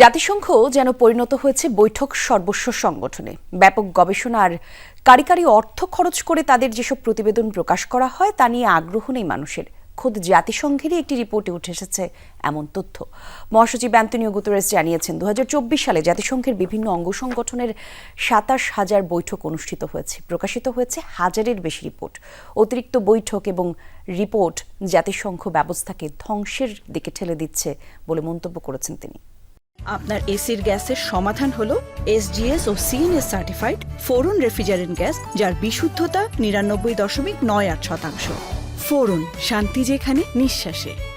জাতিসংঘ যেন পরিণত হয়েছে বৈঠক সর্বস্ব সংগঠনে। ব্যাপক গবেষণা আর কারিকারি অর্থ খরচ করে তাদের যেসব প্রতিবেদন প্রকাশ করা হয়, তা নিয়ে আগ্রহ নেই মানুষের। খোদ জাতিসংঘেরই একটি রিপোর্টে উঠে এসেছে এমন তথ্য। মহাসচিব অ্যান্তনিও গুতরেস জানিয়েছেন দু হাজার চব্বিশ সালে জাতিসংঘের বিভিন্ন অঙ্গ সংগঠনের সাতাশ হাজার বৈঠক অনুষ্ঠিত হয়েছে। প্রকাশিত হয়েছে হাজারের বেশি রিপোর্ট। অতিরিক্ত বৈঠক এবং রিপোর্ট জাতিসংঘ ব্যবস্থাকে ধ্বংসের দিকে ঠেলে দিচ্ছে বলে মন্তব্য করেছেন তিনি। আপনার এসির গ্যাসের সমাধান হলো এসজিএস ও CNS certified Freon refrigerant gas, যার বিশুদ্ধতা নিরানব্বই দশমিক নয় আট শতাংশ। ফোরন, শান্তি যেখানে, নিঃশ্বাসে।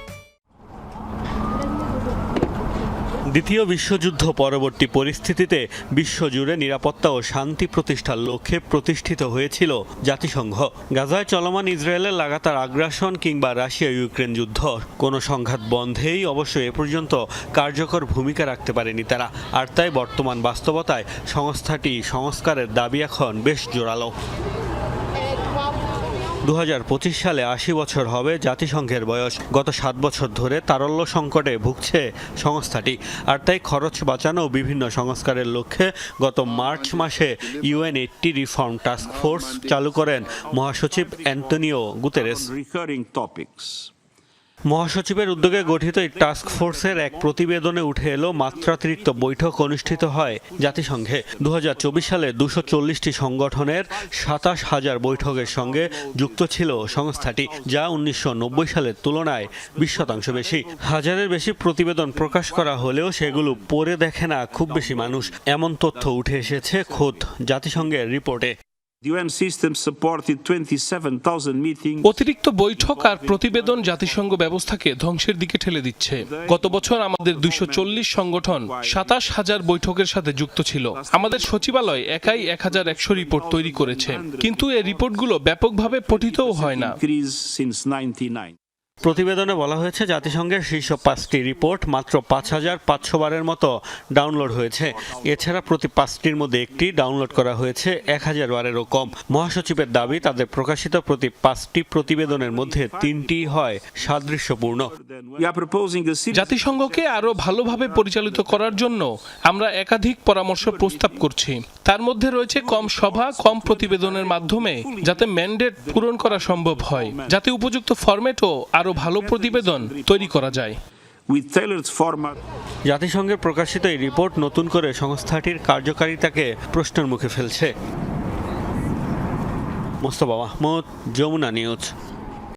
দ্বিতীয় বিশ্বযুদ্ধ পরবর্তী পরিস্থিতিতে বিশ্বজুড়ে নিরাপত্তা ও শান্তি প্রতিষ্ঠার লক্ষ্যে প্রতিষ্ঠিত হয়েছিল জাতিসংঘ। গাজায় চলমান ইসরায়েলের লাগাতার আগ্রাসন কিংবা রাশিয়া ইউক্রেন যুদ্ধ, কোনো সংঘাত বন্ধেই অবশ্য এ পর্যন্ত কার্যকর ভূমিকা রাখতে পারেনি তারা। আর তাই বর্তমান বাস্তবতায় সংস্থাটি সংস্কারের দাবি এখন বেশ জোরালো। দু হাজার পঁচিশ সালে আশি বছর হবে জাতিসংঘের বয়স। গত সাত বছর ধরে তারল্য সংকটে ভুগছে সংস্থাটি। আর তাই খরচ বাঁচানো বিভিন্ন সংস্কারের লক্ষ্যে গত মার্চ মাসে UN eighty reform task force চালু করেন মহাসচিব অ্যান্টনিও গুতেরেস. মহাসচিবের উদ্যোগে গঠিত এই টাস্ক ফোর্সের এক প্রতিবেদনে উঠে এলো মাত্রাতিরিক্ত বৈঠক অনুষ্ঠিত হয় জাতিসংঘে। দু হাজার চব্বিশ সালে দুশো চল্লিশটি সংগঠনের সাতাশ হাজার বৈঠকের সঙ্গে যুক্ত ছিল সংস্থাটি, যা উনিশশো নব্বই সালের তুলনায় বিশ শতাংশ বেশি। হাজারের বেশি প্রতিবেদন প্রকাশ করা হলেও সেগুলো পড়ে দেখে না খুব বেশি মানুষ। এমন তথ্য উঠে এসেছে খোদ জাতিসংঘের রিপোর্টে। The UN system supported 27,000 meetings. অতিরিক্ত বৈঠক আর প্রতিবেদন জাতিসংঘ ব্যবস্থাকে ধ্বংসের দিকে ঠেলে দিচ্ছে গত বছর আমাদের দুইশো চল্লিশ সংগঠন সাতাশ হাজার বৈঠকের সাথে যুক্ত ছিল আমাদের সচিবালয় একাই এক হাজার একশো রিপোর্ট তৈরি করেছে কিন্তু এই রিপোর্টগুলো ব্যাপকভাবে পঠিতও হয় না Increase since 99. প্রতিবেদনে বলা হয়েছে, জাতিসংঘের শীর্ষ পাঁচটি রিপোর্ট মাত্র পাঁচ হাজার পাঁচশো বারের মতো ডাউনলোড হয়েছে। এছাড়া প্রতি পাঁচটির মধ্যে একটি ডাউনলোড করা হয়েছে এক হাজার বারেরও কম। মহাসচিবের দাবি, তাদের প্রকাশিত প্রতি পাঁচটি প্রতিবেদনের মধ্যে তিনটি হয় সাদৃশ্যপূর্ণ। জাতিসংঘকে আরও ভালোভাবে পরিচালিত করার জন্য আমরা একাধিক পরামর্শ প্রস্তাব করছি। তার মধ্যে রয়েছে কম সভা, কম প্রতিবেদনের মাধ্যমে যাতে ম্যান্ডেট পূরণ করা সম্ভব হয়। যাতে উপযুক্ত ফরম্যাটও আরও ভালো প্রতিবেদন তৈরি করা যায়. জাতিসংঘের প্রকাশিত এই রিপোর্ট নতুন করে সংস্থাটির কার্যকারিতাকে প্রশ্নের মুখে ফেলছে মোস্তফা মাহমুদ যমুনা নিউজ